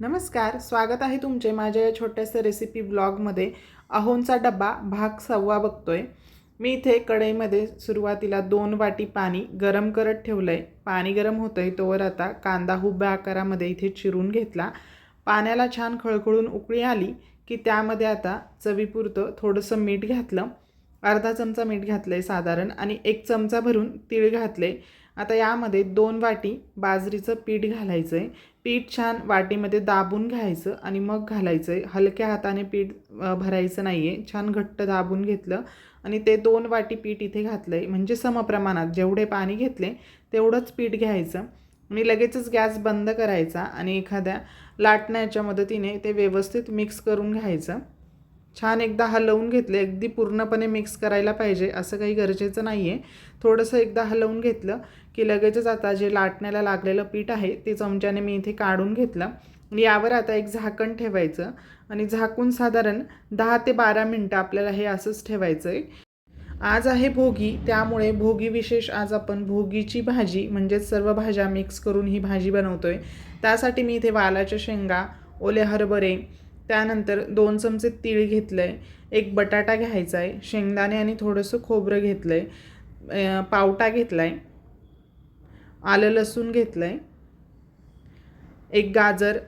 नमस्कार स्वागत आहे तुमचे माझ्या या छोट्याशा रेसिपी ब्लॉगमध्ये अहोंचा डब्बा भाग सव्वा बघतोय. मी इथे कढईमध्ये सुरुवातीला दोन वाटी पाणी गरम करत ठेवलं आहे पाणी गरम होतं आहे तोवर आता कांदा हुब्या आकारामध्ये इथे चिरून घेतला. पाण्याला छान खळखळून उकळी आली की त्यामध्ये आता चवीपुरतं थोडंसं मीठ घातलं. अर्धा चमचा मीठ घातलं आहे साधारण आणि एक चमचा भरून तीळ घातले आता यामध्ये दोन वाटी बाजरीचं पीठ घालायचं आहे पीठ छान वाटीमध्ये दाबून घ्यायचं आणि मग घालायचं आहे हलक्या हाताने पीठ भरायचं नाही आहे छान घट्ट दाबून घेतलं आणि ते दोन वाटी पीठ इथे घातलं आहे म्हणजे समप्रमाणात जेवढे पाणी घेतले तेवढंच पीठ घ्यायचं आणि लगेचच गॅस बंद करायचा आणि एखाद्या लाटण्याच्या मदतीने ते व्यवस्थित मिक्स करून घ्यायचं. छान एकदा हलवून घेतले अगदी पूर्णपणे मिक्स करायला पाहिजे असं काही गरजेचं नाही आहे थोडंसं एकदा हलवून घेतलं की लगेचच आता जे लाटण्याला लागलेलं पीठ आहे ते चमच्याने मी इथे काढून घेतलं. यावर आता एक झाकण ठेवायचं आणि झाकून साधारण दहा ते बारा मिनटं आपल्याला हे असंच ठेवायचं आहे आज आहे भोगी त्यामुळे भोगी विशेष आज आपण भोगीची भाजी म्हणजेच सर्व भाज्या मिक्स करून ही भाजी बनवतो आहे त्यासाठी मी इथे वालाच्या शेंगा ओले हरभरे त्यानंतर दोन चमचे तीळ घेतलं आहे एक बटाटा घ्यायचा आहे शेंगदाणे आणि थोडंसं खोबरं घेतलं आहे पावटा घेतला आहे आलं लसूण घेतलं आहे एक गाजर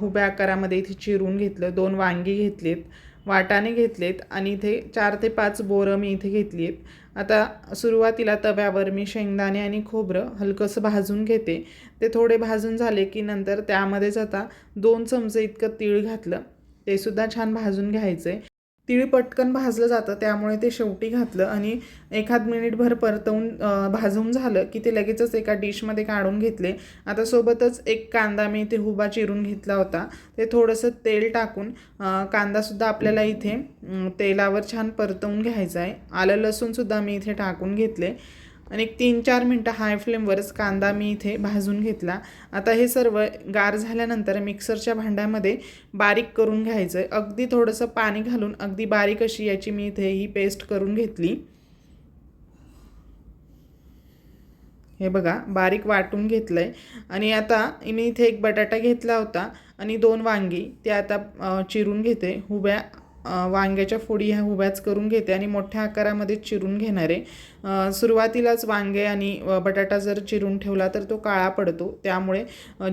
हुब्या आकारामध्ये इथे चिरून घेतलं दोन वांगी घेतलीत वाटाणे घेतलेत आणि इथे चार ते पाच बोरं मी इथे घेतली आहेत आता सुरुवातीला तव्यावर मी शेंगदाणे आणि खोबरं हलकंसं भाजून घेते. ते थोडे भाजून झाले की नंतर त्यामध्येच आता दोन चमचे इतकं तीळ घातलं. ते सुद्धा छान भाजून घ्यायचं. आहे पटकन भाजलं जातं त्यामुळे ते शेवटी घातलं आणि एखाद मिनिटभर परतवून भाजून झालं की ते लगेचच एका डिशमध्ये काढून घेतले. आता सोबतच एक कांदा मी इथे हुबा चिरून घेतला होता. ते थोडंसं तेल टाकून कांदासुद्धा आपल्याला इथे तेलावर छान परतवून घ्यायचा आहे. आलं लसूणसुद्धा मी इथे टाकून घेतले. आणि एक तीन चार मिनटं हाय फ्लेमवरच कांदा मी इथे भाजून घेतला. आता हे सर्व गार झाल्यानंतर मिक्सरच्या भांड्यामध्ये बारीक करून घ्यायचं आहे अगदी थोडंसं पाणी घालून अगदी बारीक अशी याची मी इथे ही पेस्ट करून घेतली. हे बघा बारीक वाटून घेतलं आहे आणि आता मी इथे एक बटाटा घेतला होता आणि दोन वांगी ते आता चिरून घेते. हुब्या वांग्याच्या फोडी ह्या उभ्याच करून घेते आणि मोठ्या आकारामध्ये चिरून घेणार. आहे सुरुवातीलाच वांगे आणि बटाटा जर चिरून ठेवला तर तो काळा पडतो. त्यामुळे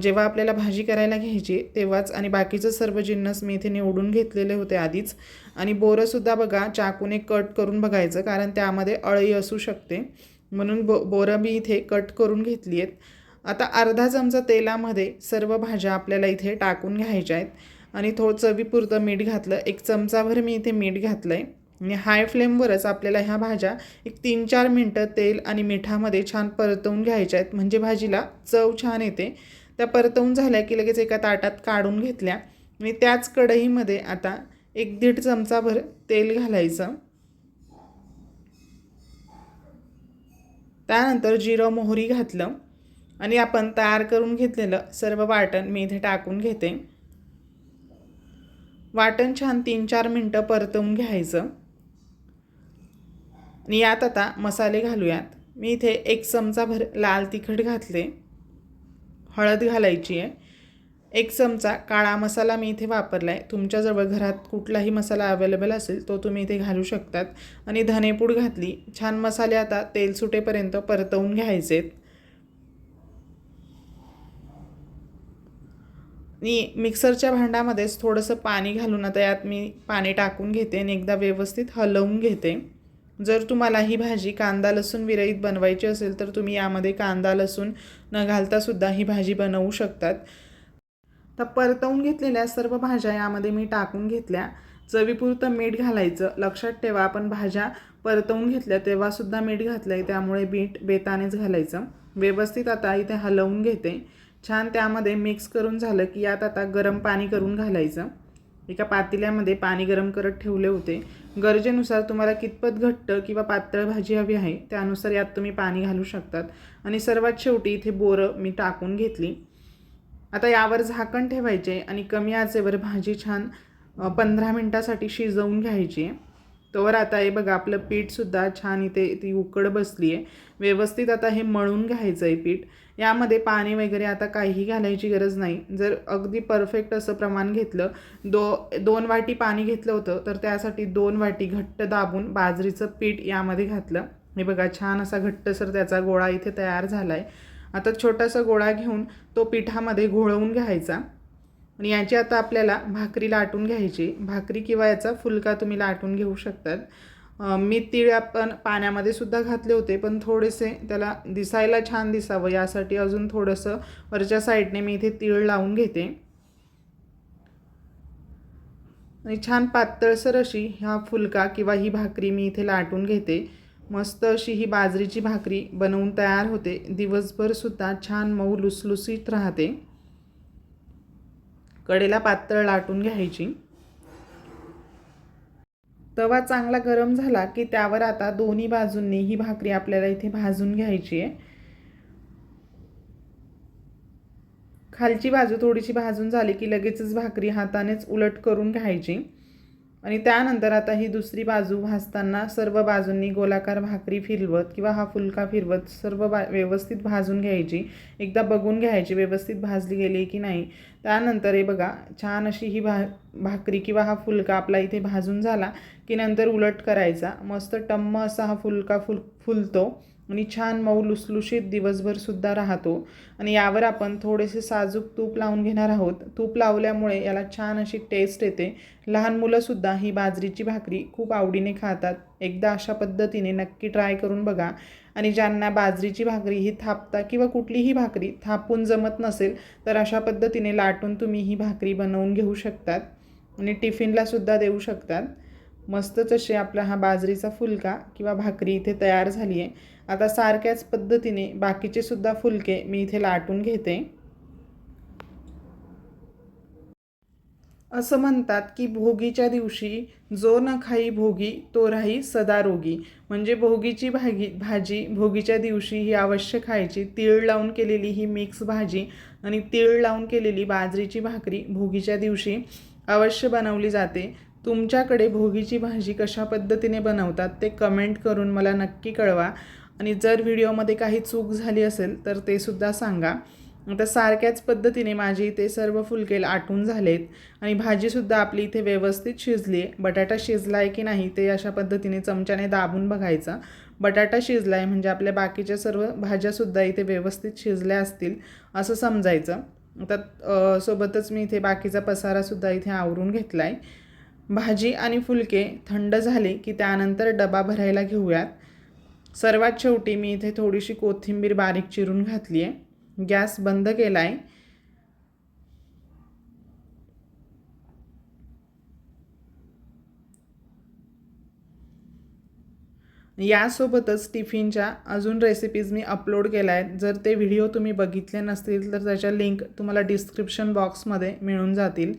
जेव्हा आपल्याला भाजी करायला घ्यायची तेव्हाच आणि बाकीचं सर्व जिन्नस मी इथे निवडून घेतलेले होते आधीच. आणि बोरंसुद्धा बघा चाकूने कट करून बघायचं कारण त्यामध्ये अळई असू शकते. म्हणून बो बोरं मी इथे कट करून घेतली आहेत. आता अर्धा चमचा तेलामध्ये सर्व भाज्या आपल्याला इथे टाकून घ्यायच्या आहेत. आणि थोडं चवीपुरतं मीठ घातलं. एक चमचाभर मी इथे मीठ घातलं आहे आणि हाय फ्लेमवरच आपल्याला ह्या भाज्या एक तीन चार मिनटं तेल आणि मिठामध्ये छान परतवून घ्यायच्या आहेत. म्हणजे भाजीला चव छान येते. त्या परतवून झाल्या की लगेच एका ताटात काढून घेतल्या. आणि त्याच कढईमध्ये आता एक दीड चमचाभर तेल घालायचं. त्यानंतर जिरं मोहरी घातलं. आणि आपण तयार करून घेतलेलं सर्व वाटण मी इथे टाकून घेते. वाटण छान तीन चार मिनटं परतवून घ्यायचं. आणि यात आता मसाले घालूयात. मी इथे एक चमचा भर लाल तिखट घातले. हळद घालायची आहे. एक चमचा काळा मसाला मी इथे वापरला आहे तुमच्याजवळ घरात कुठलाही मसाला अवेलेबल असेल तो तुम्ही इथे घालू शकतात. आणि धनेपूड घातली. छान मसाले आता तेल सुटेपर्यंत परतवून घ्यायचेत. मी मिक्सरच्या भांड्यामध्येच थोडंसं पाणी घालून आता यात मी पाणी टाकून घेते आणि एकदा व्यवस्थित हलवून घेते. जर तुम्हाला ही भाजी कांदा लसूण विरहित बनवायची असेल तर तुम्ही यामध्ये कांदा लसूण न घालतासुद्धा ही भाजी बनवू शकतात. तर परतवून घेतलेल्या सर्व भाज्या यामध्ये मी टाकून घेतल्या. चवीपुरतं मीठ घालायचं. लक्षात ठेवा आपण भाज्या परतवून घेतल्या तेव्हासुद्धा मीठ घातलं आहे त्यामुळे मीठ बेतानेच घालायचं. व्यवस्थित आता इथे हलवून घेते. छान त्यामध्ये मिक्स करून झालं की यात आता गरम पाणी करून घालायचं. एका पातेल्यामध्ये पाणी गरम करत ठेवले होते. गरजेनुसार तुम्हाला कितपत घट्ट किंवा पातळ भाजी हवी आहे त्यानुसार यात तुम्ही पाणी घालू शकतात. आणि सर्वात शेवटी इथे बोरं मी टाकून घेतली. आता यावर झाकण ठेवायचे आणि कमी आचेवर भाजी छान पंधरा मिनटासाठी शिजवून घ्यायची. आहे तोवर आता हे बघा आपलं पीठसुद्धा छान इथे ती उकड बसली आहे व्यवस्थित आता हे मळून घ्यायचं आहे पीठ. यामध्ये पाणी वगैरे आता काहीही घालायची गरज नाही. जर अगदी परफेक्ट असं प्रमाण घेतलं दो दोन वाटी पाणी घेतलं होतं तर त्यासाठी दोन वाटी घट्ट दाबून बाजरीचं पीठ यामध्ये घातलं. हे बघा छान असा घट्टसर त्याचा गोळा इथे तयार झाला आहे आता छोटासा गोळा घेऊन तो पिठामध्ये घोळवून घ्यायचा. आणि याची आता आपल्याला भाकरी लाटून घ्यायची. भाकरी किंवा याचा फुलका तुम्ही लाटून घेऊ शकतात. मी तीळ आपण पाण्यामध्ये सुद्धा घातले होते पण थोडेसे त्याला दिसायला छान दिसावं. यासाठी अजून थोडंसं वरच्या साईडने मी इथे तीळ लावून घेते. आणि छान पातळसर अशी हा फुलका किंवा ही भाकरी मी इथे लाटून घेते. मस्त अशी ही बाजरीची भाकरी बनवून तयार होते. दिवसभर सुद्धा छान मऊ लुसलुसीत राहते. कडेला पातळ लाटून घ्यायची. तवा चांगला गरम झाला की त्यावर आता दोन्ही बाजूंनी ही भाकरी आपल्याला इथे भाजून घ्यायची आहे. खालची बाजू थोडीशी भाजून झाली की लगेचच भाकरी हातानेच उलट करून घ्यायची. आणि त्यानंतर आता ही दुसरी बाजू भाजताना सर्व बाजूंनी गोलाकार भाकरी फिरवत किंवा हा फुलका फिरवत सर्व बा व्यवस्थित भाजून घ्यायची. एकदा बघून घ्यायची व्यवस्थित भाजली गेली की नाही. त्यानंतर हे बघा छान अशी ही भा भाकरी किंवा हा फुलका आपला इथे भाजून झाला की नंतर उलट करायचा. मस्त टम्म असा हा फुलका फुल फुलतो. आणि छान मऊ लुसलुशीत दिवसभरसुद्धा राहतो. आणि यावर आपण थोडेसे साजूक तूप लावून घेणार आहोत. तूप लावल्यामुळे याला छान अशी टेस्ट येते. लहान मुलंसुद्धा ही बाजरीची भाकरी खूप आवडीने खातात. एकदा अशा पद्धतीने नक्की ट्राय करून बघा. आणि ज्यांना बाजरीची भाकरी ही थापता किंवा कुठलीही भाकरी थापून जमत नसेल तर अशा पद्धतीने लाटून तुम्ही ही भाकरी बनवून घेऊ शकतात. आणि टिफिनलासुद्धा देऊ शकतात. मस्तच असे आपला हा बाजरीचा फुलका किंवा भाकरी इथे तयार झाली आहे आता सारख्याच पद्धतीने बाकीचे सुद्धा फुलके मी इथे लाटून घेते. असं म्हणतात की भोगीच्या दिवशी जो न खाई भोगी तो राही सदा रोगी. म्हणजे भोगीची भागी भाजी भोगीच्या दिवशी ही अवश्य खायची. तीळ लावून केलेली ही मिक्स भाजी आणि तीळ लावून केलेली बाजरीची भाकरी भोगीच्या दिवशी अवश्य बनवली जाते. तुमच्याकडे भोगीची भाजी कशा पद्धतीने बनवतात ते कमेंट करून मला नक्की कळवा. आणि जर व्हिडिओमध्ये काही चूक झाली असेल तर ते सुद्धा सांगा. आता सारख्याच पद्धतीने माझी इथे सर्व फुलके आटून झालेत आणि भाजीसुद्धा आपली इथे व्यवस्थित शिजली आहे. बटाटा शिजला आहे की नाही ते अशा पद्धतीने चमच्याने दाबून बघायचं. बटाटा शिजला आहे म्हणजे आपल्या बाकीच्या सर्व भाज्यासुद्धा इथे व्यवस्थित शिजल्या असतील असं समजायचं. आता सोबतच मी इथे बाकीचा पसारासुद्धा इथे आवरून घेतला आहे भाजी आणि फुलके थंड झाले की त्यानंतर डबा भरायला घेऊयात. सर्वात शेवटी मी इथे थोडीशी कोथिंबीर बारीक चिरून घातली आहे. गॅस बंद केला आहे यासोबतच टिफिनच्या अजून रेसिपीज मी अपलोड केल्या. आहेत जर ते व्हिडिओ तुम्ही बघितले नसतील तर त्याच्या लिंक तुम्हाला डिस्क्रिप्शन बॉक्समध्ये मिळून जातील.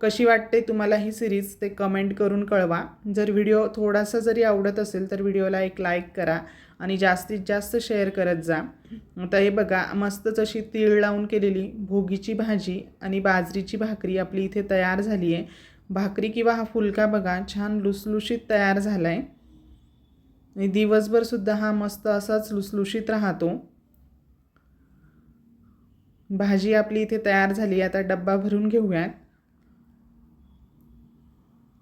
कशी वाटते तुम्हाला ही सिरीज ते कमेंट करून कळवा. जर व्हिडिओ थोडासा जरी आवडत असेल तर व्हिडिओला एक लाईक करा आणि जास्तीत जास्त शेअर करत जा. आता हे बघा मस्तच अशी तीळ लावून केलेली भोगीची भाजी आणि बाजरीची भाकरी आपली इथे तयार झाली आहे भाकरी किंवा हा फुलका बघा छान लुसलुशीत तयार झाला आहे आणि दिवसभरसुद्धा हा मस्त असाच लुसलुशीत राहतो. भाजी आपली इथे तयार झाली आता डब्बा भरून घेऊयात.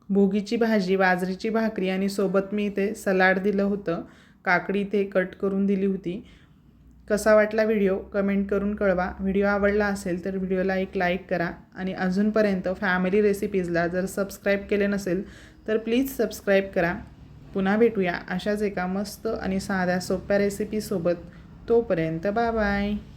भोगीची भाजी बाजरीची भाकरी आणि सोबत मी इथे सलाड दिलं होतं. काकडी इथे कट करून दिली होती. कसा वाटला व्हिडिओ? कमेंट करून कळवा. व्हिडिओ आवडला असेल तर व्हिडिओला एक लाईक करा आणि अजूनपर्यंत फॅमिली रेसिपीजला जर सबस्क्राईब केले नसेल तर प्लीज सबस्क्राईब करा. पुन्हा भेटूया अशाच एका मस्त आणि साध्या सोप्या रेसिपीसोबत. तोपर्यंत बाय बाय.